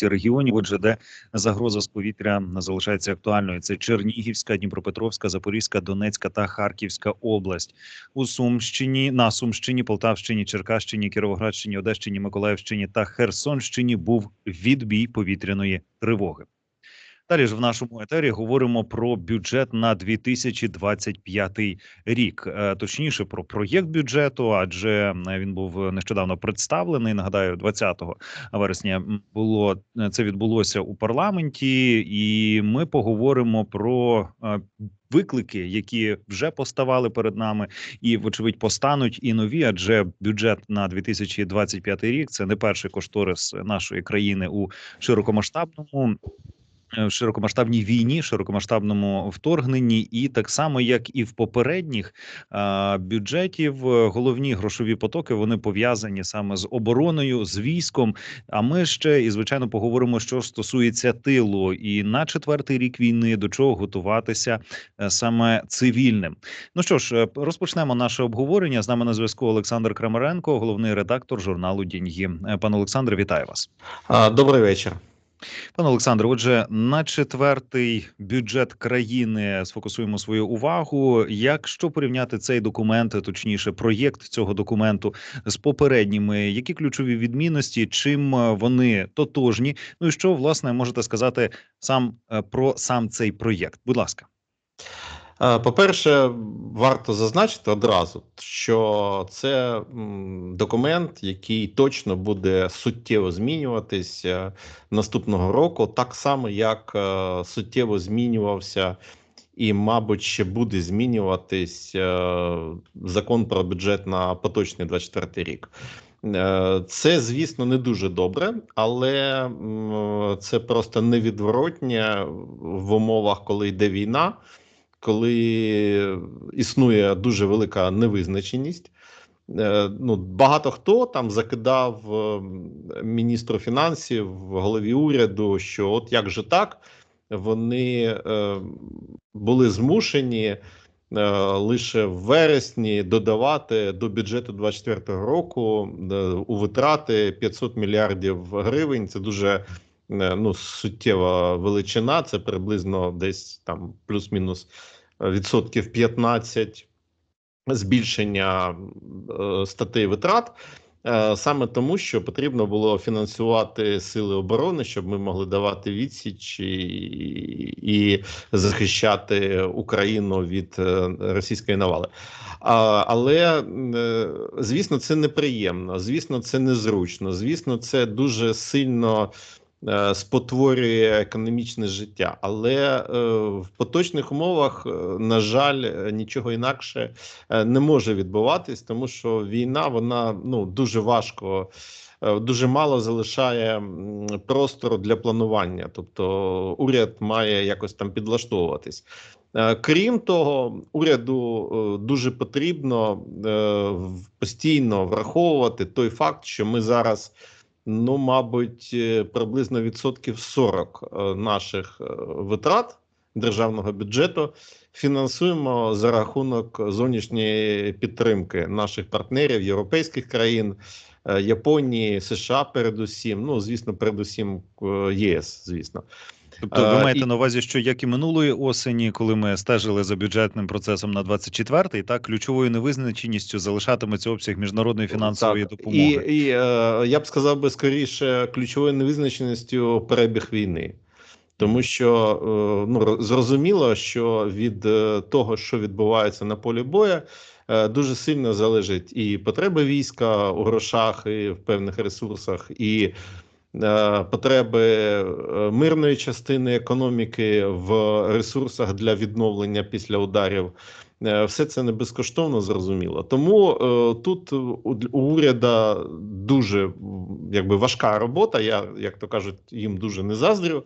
низці регіонів. Отже, де загроза з повітря залишається актуальною. Це Чернігівська, Дніпропетровська, Запорізька, Донецька та Харківська область. У Сумщині на Сумщині, Полтавщині, Черкащині, Кіровоградщині, Одещині, Миколаївщині та Херсонщині був відбій повітряної тривоги. Далі ж в нашому етері говоримо про бюджет на 2025 рік, Е, точніше про проєкт бюджету, адже він був нещодавно представлений. Нагадаю, 20 вересня було е, це відбулося у парламенті, і ми поговоримо про е, виклики, які вже поставали перед нами, і вочевидь постануть і нові. Адже бюджет на 2025 рік це не перший кошторис нашої країни у широкомасштабному в широкомасштабній війні, широкомасштабному вторгненні, і так само як і в попередніх а, бюджетів, е, головні грошові потоки вони пов'язані саме з обороною, з військом. А ми ще і звичайно поговоримо, що стосується тилу, і на четвертий рік війни до чого готуватися е, саме цивільним. Ну що ж, е, розпочнемо наше обговорення. З нами на зв'язку Олександр Крамаренко, головний редактор журналу «Деньги». Е, Пане Олександре, вітаю вас. Добрий вечір. Пане Олександр, отже, на четвертий бюджет країни сфокусуємо свою увагу. Якщо порівняти цей документ, точніше, проєкт цього документу з попередніми, які ключові відмінності, чим е, вони тотожні? Ну і що власне можете сказати сам е, про сам цей проєкт? Будь ласка. А, По-перше, варто зазначити одразу, що це документ, який точно буде суттєво змінюватися наступного року, так само як е, суттєво змінювався і, мабуть, ще буде змінюватись е, закон про бюджет на поточний 24 рік. Е, Це, звісно, не дуже добре, але це просто невідворотнє в умовах, коли йде війна, коли існує дуже велика невизначеність. Е, Ну, багато хто там закидав е, міністру фінансів голові уряду, що от як же так, вони е, були змушені лише в вересні додавати до бюджету 2024 року у витрати 500 мільярдів гривень. Це дуже ну, суттєва величина. Це приблизно десь там плюс-мінус е, відсотків 15 збільшення е, статей витрат. Е, Саме тому, що потрібно було фінансувати сили оборони, щоб ми могли давати відсіч і, і захищати Україну від е, російської навали. А, Але е, звісно, це неприємно. Звісно, це незручно. Звісно, це дуже сильно е, спотворює економічне життя. Але е, в поточних умовах, е, на жаль, е, нічого інакше е, не може відбуватись, тому що війна вона ну дуже важко. е, Дуже мало залишає простору для планування, тобто уряд має якось там підлаштовуватись. Е, Крім того, уряду е, дуже потрібно е, постійно враховувати той факт, що ми зараз, ну мабуть, е, приблизно відсотків 40 е, наших е, витрат державного бюджету фінансуємо за рахунок зовнішньої підтримки наших партнерів, європейських країн, Японії, США, передусім. Ну звісно, передусім ЄС, звісно. Тобто, ви Е, маєте і- на увазі, що як і минулої осені, коли ми стежили за бюджетним процесом на 24-й, так ключовою невизначеністю залишатиметься обсяг міжнародної фінансової Так, допомоги. І, і е, я б сказав би скоріше ключовою невизначеністю перебіг війни. Тому що е, ну, ро- зрозуміло, що від е, того, що відбувається на полі бою, е, дуже сильно залежить і потреби війська у грошах, і в певних ресурсах, і е, потреби е, мирної частини економіки в ресурсах для відновлення після ударів. Е, Все це не безкоштовно зрозуміло. Тому е, тут у, у уряда дуже якби важка робота. Я, як то кажуть, їм дуже не заздрю.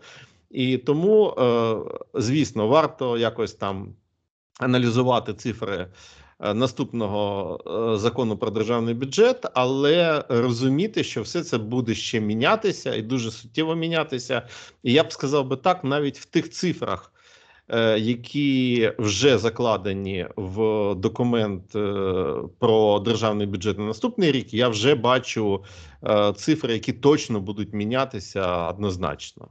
І тому, е, звісно, варто якось там аналізувати цифри е, наступного е, закону про державний бюджет, але розуміти, що все це буде ще мінятися і дуже суттєво мінятися. І я б сказав би так, навіть в тих цифрах, е, які вже закладені в документ е, про державний бюджет на наступний рік, я вже бачу е, цифри, які точно будуть мінятися однозначно.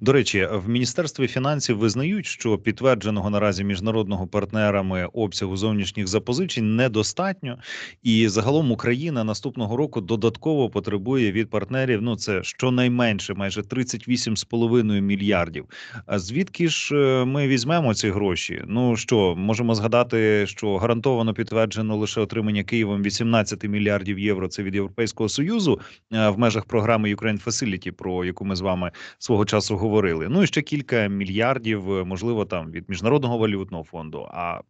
До речі, в міністерстві фінансів визнають, що підтвердженого наразі міжнародного партнерами обсягу зовнішніх запозичень недостатньо, і загалом Україна наступного року додатково потребує від партнерів. Ну це щонайменше майже 38,5 мільярдів. А звідки ж е, ми візьмемо ці гроші? Ну що можемо згадати, що гарантовано підтверджено лише отримання Києвом 18 мільярдів євро. Це від Європейського союзу е, в межах програми Ukraine Facility, про яку ми з вами свого часу говорили. Ну і ще кілька мільярдів, е, можливо, там від міжнародного валютного фонду. А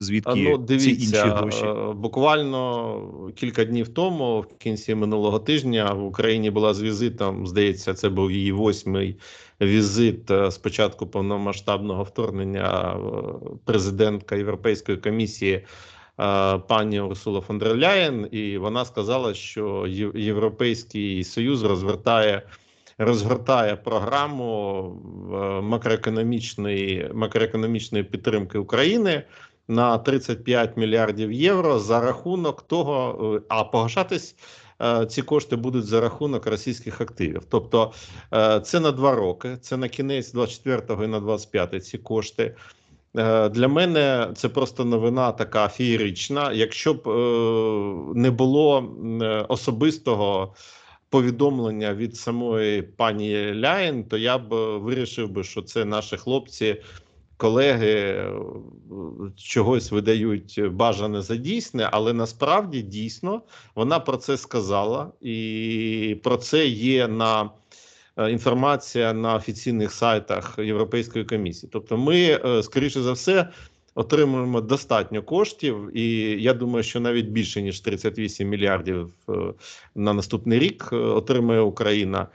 звідки Ну, ці інші гроші? е, буквально кілька днів тому, в кінці минулого тижня, в Україні була з візитом. Здається, це був її восьмий візит е, з початку повномасштабного вторгнення е, президентка Європейської комісії. е, Пані Урсула фон дер Ляєн, і вона сказала, що Європейський Союз розвертає розгортає програму е, макроекономічної макроекономічної підтримки України на 35 мільярдів євро за рахунок того, е, а погашатись е, ці кошти будуть за рахунок російських активів. Тобто це на два роки, це на кінець 24-го і на 25-й ці кошти. Для мене це просто новина така феєрична. Якщо б не було особистого повідомлення від самої пані Ляєн, то я б е, вирішив би, що це наші хлопці, колеги е, чогось видають бажане за дійсне, але насправді дійсно вона про це сказала, і про це є на е, інформація на офіційних сайтах Європейської комісії. Тобто, ми, е, скоріше за все, отримуємо достатньо коштів, і я думаю, що навіть більше ніж 38 мільярдів е, на наступний рік е, отримає Україна.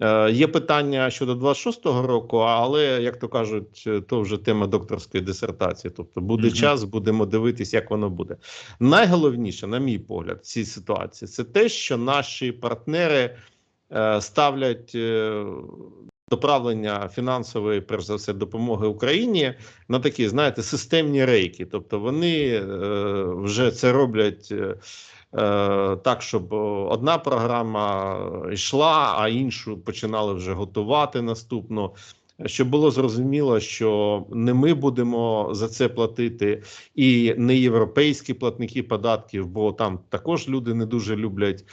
Е, Є питання щодо 26-го року, але як то кажуть, то вже тема докторської дисертації. Тобто буде Мгм. час, будемо дивитись, як воно буде. Найголовніше, на мій погляд, в цій ситуації це те, що наші партнери ставлять доправлення фінансової, перш за все, допомоги Україні на такі, знаєте, системні рейки. Тобто вони е, вже це роблять. е, е, Так, щоб одна програма йшла, а іншу починали вже готувати наступну. Щоб було зрозуміло, що не ми будемо за це платити, і не європейські платники податків, бо там також люди не дуже люблять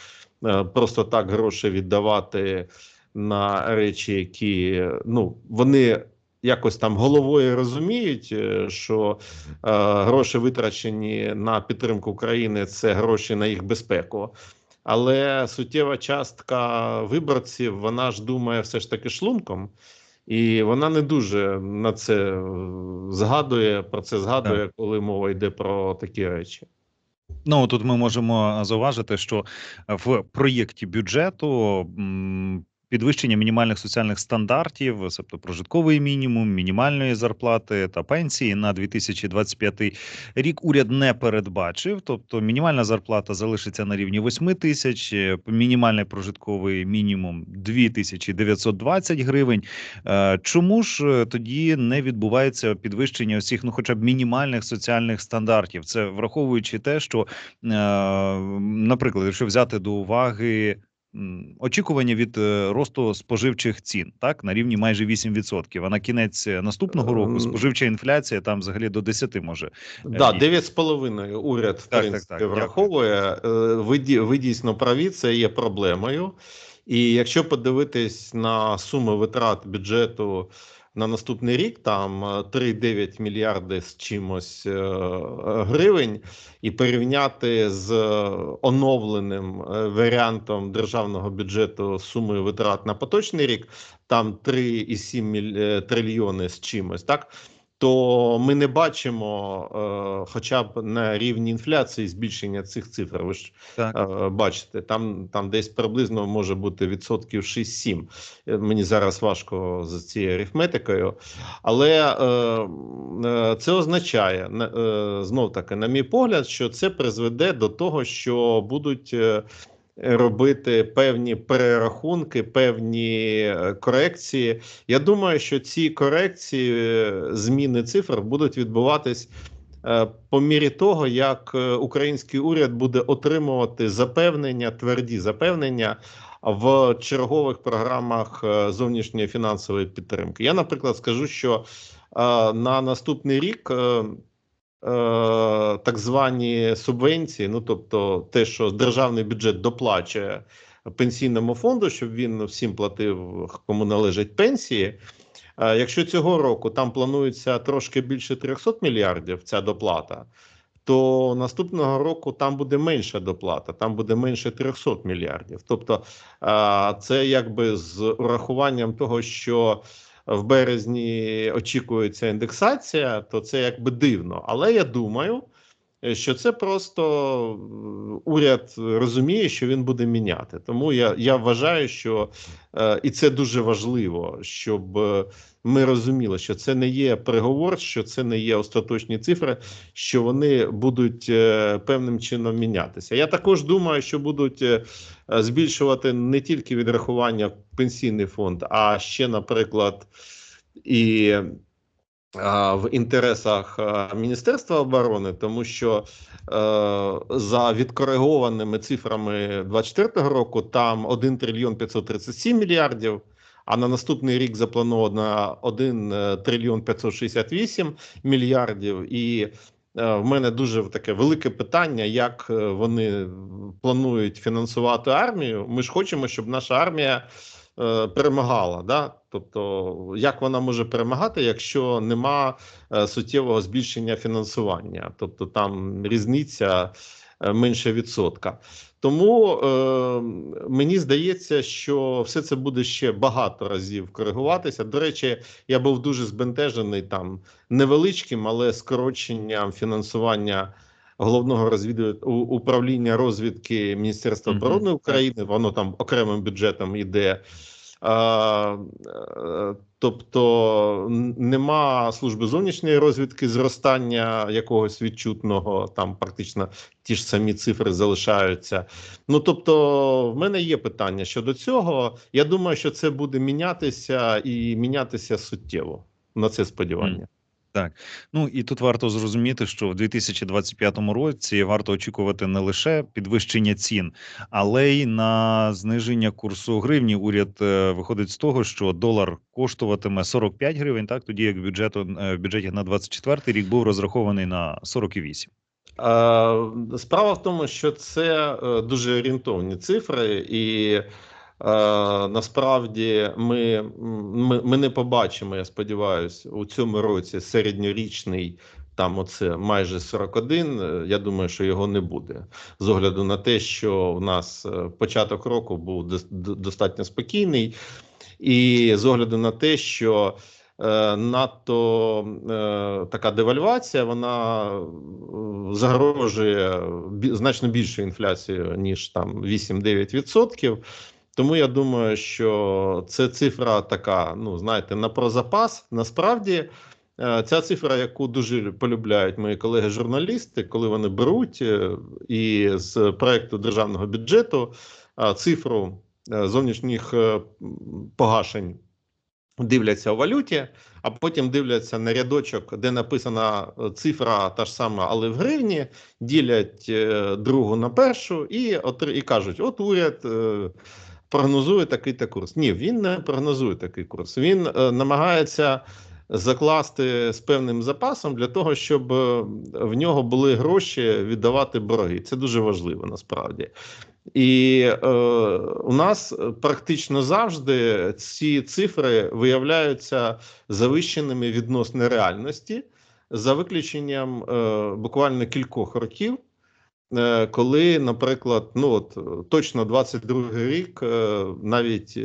просто так гроші віддавати на речі, які ну вони якось там головою розуміють, е, що е, гроші витрачені на підтримку України це гроші на їх безпеку. Але суттєва частка виборців вона ж думає все ж таки шлунком, і вона не дуже на це е, згадує про це згадує, коли мова йде про такі речі. Ну тут ми можемо зауважити, що в проєкті бюджету підвищення мінімальних соціальних стандартів, тобто прожитковий мінімум, мінімальної зарплати та пенсії на 2025 рік уряд не передбачив. Тобто мінімальна зарплата залишиться на рівні 8 тисяч, е, мінімальний прожитковий мінімум 2920 гривень. Е, Чому ж е, тоді не відбувається підвищення усіх, ну хоча б мінімальних соціальних стандартів? Це враховуючи те, що, наприклад, якщо взяти до уваги. Очікування від е, росту споживчих цін так на рівні майже 8%, А на кінець е, наступного року Ем. споживча інфляція там взагалі до 10 може. Да, і- 9,5 уряд в Так, принципі так, так, враховує. Е, Ви, ви дійсно праві, це є проблемою. І якщо подивитись на суми витрат бюджету на наступний рік, там е, 3,9 мільярди з чимось е, гривень, і порівняти з е, оновленим е, варіантом державного бюджету суми витрат на поточний рік, там 3,7 міль- е, трильйони з чимось, так то ми не бачимо, е, хоча б на рівні інфляції збільшення цих цифр. Ви ж е, бачите, там, там десь приблизно може бути відсотків 6-7. Е, Мені зараз важко з цією арифметикою, але е, е, це означає е, знов таки, на мій погляд, що це призведе до того, що будуть. Робити певні перерахунки, певні е, корекції. Я думаю, що ці корекції, е, зміни цифр будуть відбуватись е, по мірі того, як український уряд буде отримувати запевнення, тверді запевнення в чергових програмах зовнішньої фінансової підтримки. Я, наприклад, скажу, що на наступний рік. Е, Так звані субвенції, ну тобто те, що державний бюджет доплачує пенсійному фонду, щоб він всім платив, кому належать пенсії. Е, Якщо цього року там планується трошки більше 300 мільярдів ця доплата, то наступного року там буде менша доплата, там буде менше 300 мільярдів. Тобто, е, це якби з урахуванням того, що в березні очікується індексація, то це якби дивно. Але я думаю, що це просто е, уряд розуміє, що він буде міняти. Тому я, я вважаю, що е, і це дуже важливо, щоб е, ми розуміли, що це не є приговор, що це не є остаточні цифри, що вони будуть е, певним чином мінятися. Я також думаю, що будуть е, е, збільшувати не тільки відрахування пенсійний фонд, а ще, наприклад, і в інтересах Міністерства оборони, тому що е, за відкоригованими цифрами 24 року там 1 трильйон 537 мільярдів. А на наступний рік заплановано 1 е, трильйон 568 мільярдів. І е, в мене дуже таке велике питання, як вони планують фінансувати армію. Ми ж хочемо, щоб наша армія е, перемагала. Да? Тобто, як вона може перемагати, якщо нема е, суттєвого збільшення фінансування? Тобто там різниця е, менше відсотка. Тому е, мені здається, що все це буде ще багато разів коригуватися. До речі, я був дуже збентежений там невеличким, але скороченням фінансування головного розвіду управління розвідки Міністерства оборони України. Воно там окремим бюджетом іде. А, е, тобто нема служби зовнішньої розвідки зростання якогось відчутного, там практично ті ж самі цифри залишаються. Ну тобто, в мене є питання щодо цього. Я думаю, що це буде мінятися і мінятися суттєво. На це сподівання. Ну і тут варто зрозуміти, що в 2025 році варто очікувати не лише підвищення цін, але й на зниження курсу гривні. Уряд е, виходить з того, що долар коштуватиме 45 гривень, так тоді як бюджету е, в бюджеті на 24 рік був розрахований на 48. Е, Справа в тому, що це е, дуже орієнтовні цифри, і насправді ми, ми, ми не побачимо, я сподіваюся, у цьому році середньорічний. Там оце майже 41, е, Я думаю, що його не буде з огляду на те, що в нас е, початок року був достатньо спокійний, і з огляду на те, що е, надто е, така девальвація, вона е, загрожує значно більшу інфляцію, ніж там 8-9%. Тому я думаю, що це цифра така, ну знаєте, на прозапас. Насправді, е, ця цифра, яку дуже полюбляють мої колеги-журналісти, коли вони беруть е, і з проекту державного бюджету цифру е, зовнішніх погашень дивляться у валюті, а потім дивляться на рядочок, де написана цифра та ж сама, але в гривні, ділять другу на першу і, і кажуть: от уряд. Прогнозує такий та курс. Ні, він не прогнозує такий курс. Він е, намагається закласти з певним запасом для того, щоб е, в нього були гроші віддавати борги. Це дуже важливо насправді. І е, у нас практично завжди ці цифри виявляються завищеними відносно реальності, за виключенням е, буквально кількох років. Е, Коли, наприклад, ну от е, точно 22 рік, е, навіть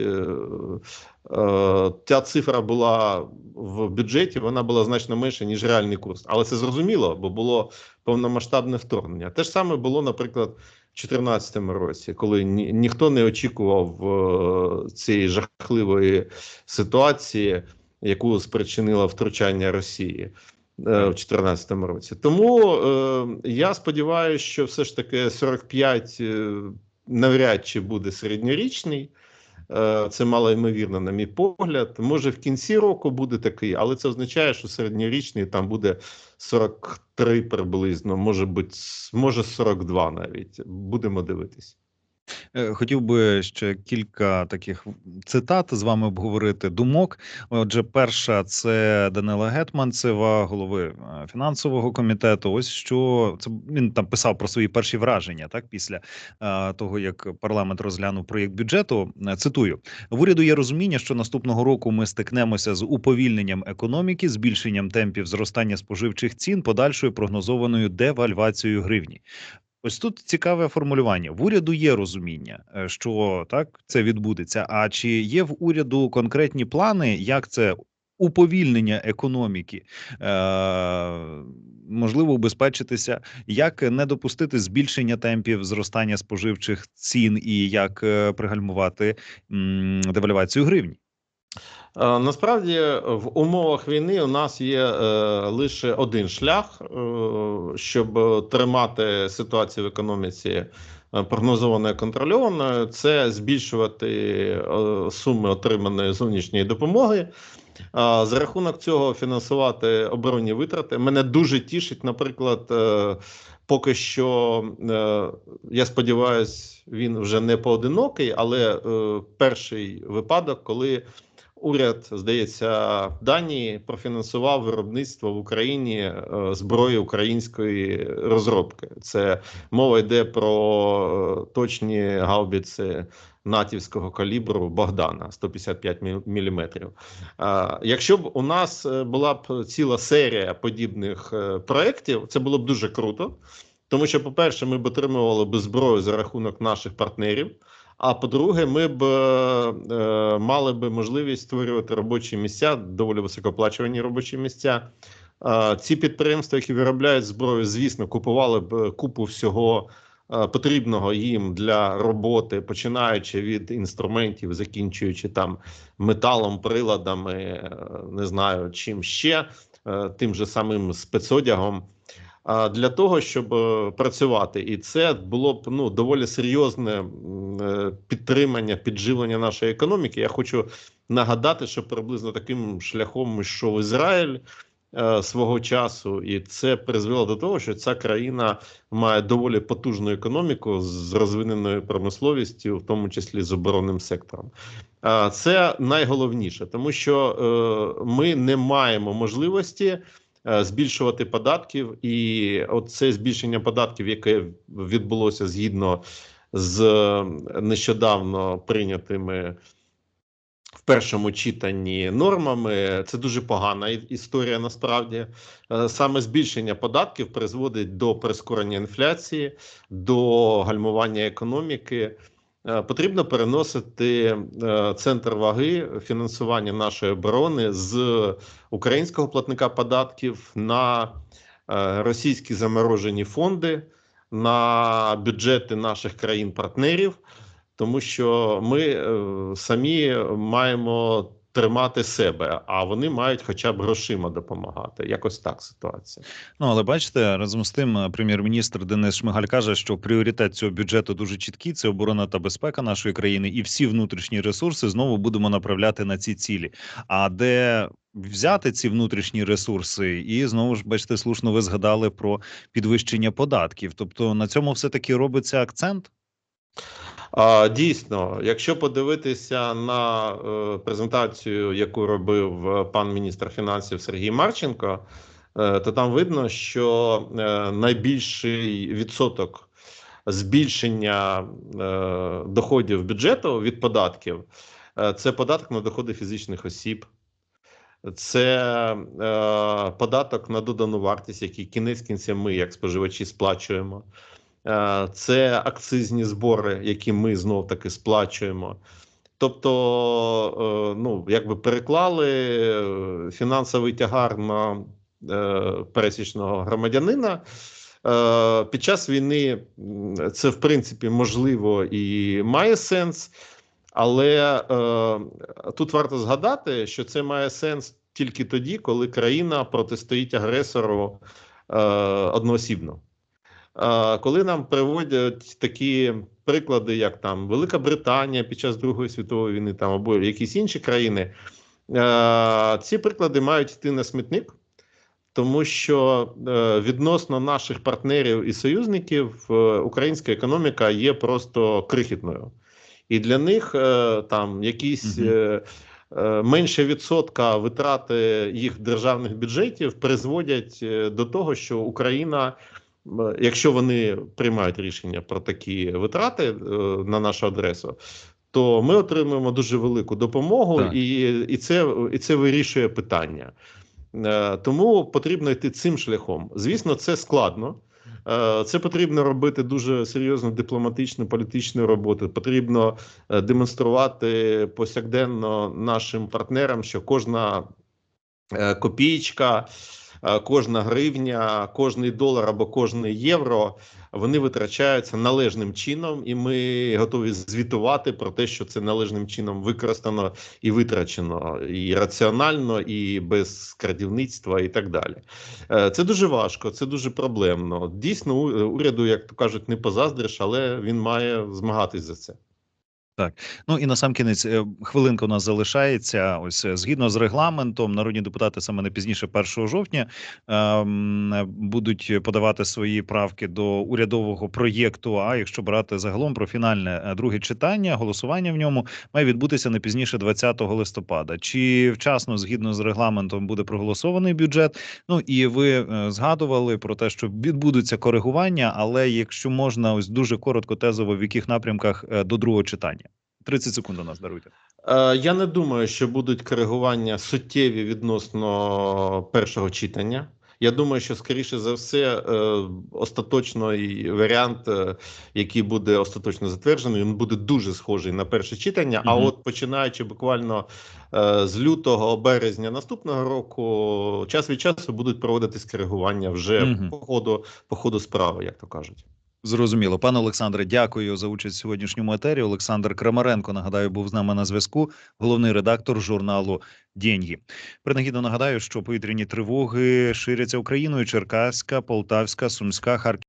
ця цифра була в бюджеті, вона була значно менша, ніж реальний курс. Але це зрозуміло, бо було повномасштабне вторгнення. Те ж саме було, наприклад, в 2014 році, коли ні, ніхто не очікував цієї жахливої ситуації, яку спричинило втручання Росії в 2014 році. Тому е, я сподіваюся, що все ж таки 45 е, навряд чи буде середньорічний. Е, Це мало ймовірно, на мій погляд. Може, в кінці року буде такий, але це означає, що середньорічний там буде 43 приблизно, може бути, може 42 навіть. Будемо дивитись. Е, Хотів би ще кілька таких цитат з вами обговорити думок. Отже, перша це Данила Гетманцева, голови е, фінансового комітету. Ось що це він там писав про свої перші враження, так після е, того як парламент розглянув проєкт бюджету. Цитую: в уряду є розуміння, що наступного року ми стикнемося з уповільненням економіки, збільшенням темпів зростання споживчих цін, подальшою прогнозованою девальвацією гривні. Ось тут цікаве формулювання. В уряду є розуміння, е, що так це відбудеться. А чи є в уряду конкретні плани, як це уповільнення економіки е, можливо убезпечитися, як не допустити збільшення темпів зростання споживчих цін і як е, пригальмувати девальвацію гривні? Е, Насправді в умовах війни у нас є е, лише один шлях, е, щоб тримати ситуацію в економіці е, прогнозованою контрольованою. Це збільшувати е, суми отриманої зовнішньої допомоги. За рахунок цього фінансувати оборонні витрати. Мене дуже тішить, наприклад, е, поки що е, я сподіваюся, він вже не поодинокий, але е, перший випадок, коли уряд, здається, Данії профінансував виробництво в Україні е, зброї української розробки. Це мова йде про е, точні гаубіці натівського калібру Богдана 155 мм. Якщо б у нас е, була б ціла серія подібних проєктів, це було б дуже круто. Тому що, по-перше, ми б отримували б зброю за рахунок наших партнерів. А по-друге, ми б е, мали б можливість створювати робочі місця, доволі високооплачувані робочі місця. Е, ці підприємства, які виробляють зброю, звісно, купували б купу всього е, потрібного їм для роботи, починаючи від інструментів, закінчуючи там металом, приладами, е, не знаю чим ще, е, тим же самим спецодягом. Для того, щоб е, працювати, і це було б ну доволі серйозне е, підтримання, підживлення нашої економіки. Я хочу нагадати, що приблизно таким шляхом йшов Ізраїль е, свого часу, і це призвело до того, що ця країна має доволі потужну економіку з розвиненою промисловістю, в тому числі з оборонним сектором. Це найголовніше, тому що ми не маємо можливості збільшувати податків, і оце збільшення податків, яке відбулося згідно з е, нещодавно прийнятими в першому читанні нормами, це дуже погана історія. Насправді Е, саме збільшення податків призводить до прискорення інфляції, до гальмування економіки. Е, Потрібно переносити е, центр ваги фінансування нашої оборони з українського платника податків на е, російські заморожені фонди, на бюджети наших країн-партнерів, тому що ми самі маємо тримати себе, а вони мають хоча б грошима допомагати. Якось так ситуація. Ну але бачите, разом з тим, е, прем'єр-міністр Денис Шмигаль каже, що пріоритет цього бюджету дуже чіткий: це оборона та безпека нашої країни, і всі внутрішні ресурси знову будемо направляти на ці цілі. А де взяти ці внутрішні ресурси, і знову ж бачите, слушно ви згадали про підвищення податків. Тобто на цьому все таки робиться акцент. Дійсно, якщо подивитися на е, презентацію, яку робив е, пан міністр фінансів Сергій Марченко, е, то там видно, що найбільший відсоток збільшення доходів бюджету від податків це податок на доходи фізичних осіб. Це е, податок на додану вартість, який кінець кінця ми, як споживачі, сплачуємо. Е, Це акцизні збори, які ми знов таки сплачуємо. Тобто, е, ну якби переклали е, фінансовий тягар на пересічного громадянина. Під час війни це в принципі можливо і має сенс, але тут варто згадати, що це має сенс тільки тоді, коли країна протистоїть агресору одноосібно. Коли нам приводять такі приклади, як там Велика Британія під час Другої світової війни, там або якісь інші країни, е, ці приклади мають йти на смітник. Тому що е, відносно наших партнерів і союзників е, українська економіка є просто крихітною, і для них там якісь менше відсотка витрати їх державних бюджетів призводять до того, що Україна, якщо вони приймають рішення про такі витрати е, на нашу адресу. То ми отримуємо дуже велику допомогу, Так. і, і, це, і це вирішує питання. Е, Тому потрібно йти цим шляхом. Звісно, це складно. Е, Це потрібно робити дуже серйозну дипломатичну політичну роботу. Потрібно е, демонструвати повсякденно нашим партнерам, що кожна е, копієчка, е, кожна гривня, кожний долар або кожний євро вони витрачаються належним чином, і ми готові звітувати про те, що це належним чином використано і витрачено і раціонально, і без крадівництва, і так далі. Е, Це дуже важко, це дуже проблемно. Дійсно, уряду, як то кажуть, не позаздриш, але він має змагатись за це. Ну і на сам кінець е, хвилинка у нас залишається. Ось е, згідно з регламентом, народні депутати саме не пізніше 1 жовтня ем, будуть подавати свої правки до урядового проєкту. А якщо брати загалом про фінальне е, друге читання, голосування в ньому має відбутися не пізніше 20 листопада. Чи вчасно, згідно з регламентом, буде проголосований бюджет? Ну і ви згадували про те, що відбудуться коригування, але якщо можна, ось дуже коротко тезово, в яких напрямках до другого читання. 30 секунд у нас даруйте. Я не думаю, що будуть коригування суттєві відносно першого читання. Я думаю, що скоріше за все, е, остаточний варіант, е, який буде остаточно затверджений, він буде дуже схожий на перше читання. А от починаючи буквально е, з лютого березня наступного року, час від часу будуть проводитись коригування вже Мгм. по ходу по ходу справи, як то кажуть. Зрозуміло, пане Олександре, дякую за участь в сьогоднішньому етері. Олександр Крамаренко нагадаю, був з нами на зв'язку. Головний редактор журналу «Деньги». Принагідно нагадаю, що повітряні тривоги ширяться Україною. Черкаська, Полтавська, Сумська, Харківська.